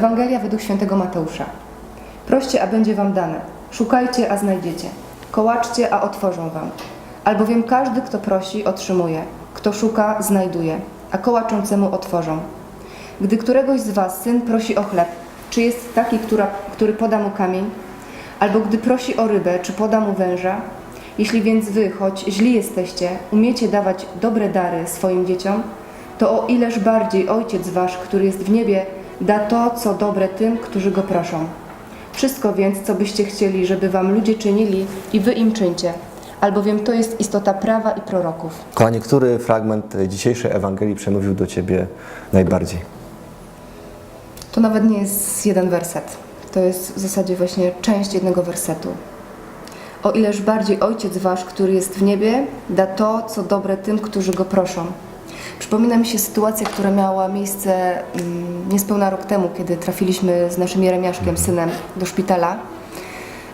Ewangelia według świętego Mateusza. Proście, a będzie wam dane. Szukajcie, a znajdziecie. Kołaczcie, a otworzą wam. Albowiem każdy, kto prosi, otrzymuje. Kto szuka, znajduje. A kołaczącemu otworzą. Gdy któregoś z was syn prosi o chleb, czy jest taki, która, który poda mu kamień? Albo gdy prosi o rybę, czy poda mu węża? Jeśli więc wy, choć źli jesteście, umiecie dawać dobre dary swoim dzieciom, to o ileż bardziej Ojciec Wasz, który jest w niebie, da to, co dobre tym, którzy Go proszą. Wszystko więc, co byście chcieli, żeby Wam ludzie czynili, i Wy im czyńcie, albowiem to jest istota prawa i proroków. Kochanie, który fragment dzisiejszej Ewangelii przemówił do Ciebie najbardziej? To nawet nie jest jeden werset. To jest w zasadzie właśnie część jednego wersetu. O ileż bardziej Ojciec Wasz, który jest w niebie, da to, co dobre tym, którzy Go proszą. Przypomina mi się sytuacja, która miała miejsce mm, niespełna rok temu, kiedy trafiliśmy z naszym Jeremiaszkiem, synem, do szpitala,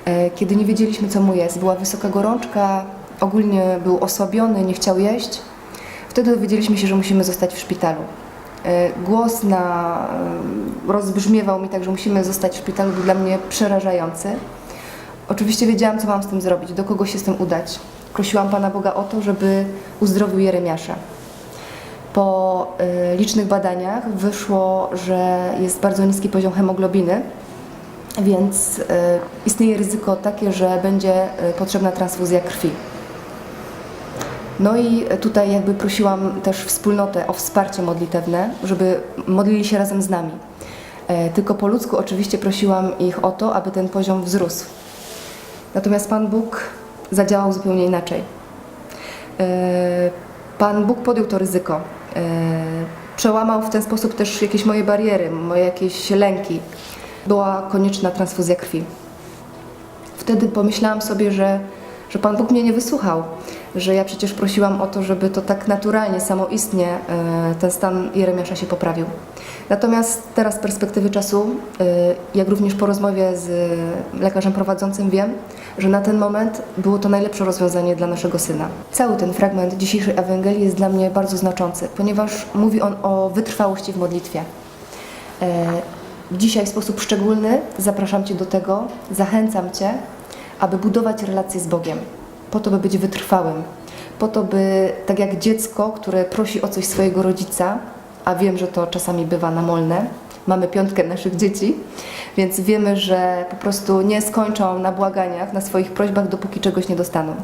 e, kiedy nie wiedzieliśmy, co mu jest. Była wysoka gorączka, ogólnie był osłabiony, nie chciał jeść. Wtedy dowiedzieliśmy się, że musimy zostać w szpitalu. E, Głos na, e, rozbrzmiewał mi tak, że musimy zostać w szpitalu, był dla mnie przerażający. Oczywiście wiedziałam, co mam z tym zrobić, do kogo się z tym udać. Prosiłam Pana Boga o to, żeby uzdrowił Jeremiasza. Po y, licznych badaniach wyszło, że jest bardzo niski poziom hemoglobiny, więc y, istnieje ryzyko takie, że będzie y, potrzebna transfuzja krwi. No i tutaj jakby prosiłam też wspólnotę o wsparcie modlitewne, żeby modlili się razem z nami. E, Tylko po ludzku oczywiście prosiłam ich o to, aby ten poziom wzrósł. Natomiast Pan Bóg zadziałał zupełnie inaczej. E, Pan Bóg podjął to ryzyko. E, Przełamał w ten sposób też jakieś moje bariery, moje jakieś lęki. Była konieczna transfuzja krwi. Wtedy pomyślałam sobie, że, że Pan Bóg mnie nie wysłuchał, że ja przecież prosiłam o to, żeby to tak naturalnie, samoistnie e, ten stan Jeremiasza się poprawił. Natomiast teraz z perspektywy czasu, e, jak również po rozmowie z lekarzem prowadzącym wiem, że na ten moment było to najlepsze rozwiązanie dla naszego syna. Cały ten fragment dzisiejszej Ewangelii jest dla mnie bardzo znaczący, ponieważ mówi on o wytrwałości w modlitwie. E, Dzisiaj w sposób szczególny zapraszam Cię do tego, zachęcam Cię, aby budować relacje z Bogiem, po to, by być wytrwałym, po to, by tak jak dziecko, które prosi o coś swojego rodzica, a wiem, że to czasami bywa namolne, mamy piątkę naszych dzieci, więc wiemy, że po prostu nie skończą na błaganiach, na swoich prośbach, dopóki czegoś nie dostaną.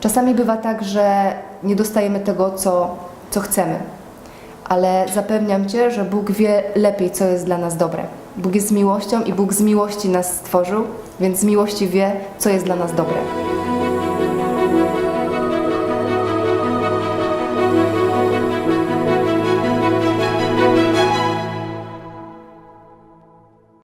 Czasami bywa tak, że nie dostajemy tego, co, co chcemy, ale zapewniam Cię, że Bóg wie lepiej, co jest dla nas dobre. Bóg jest miłością i Bóg z miłości nas stworzył, więc z miłości wie, co jest dla nas dobre.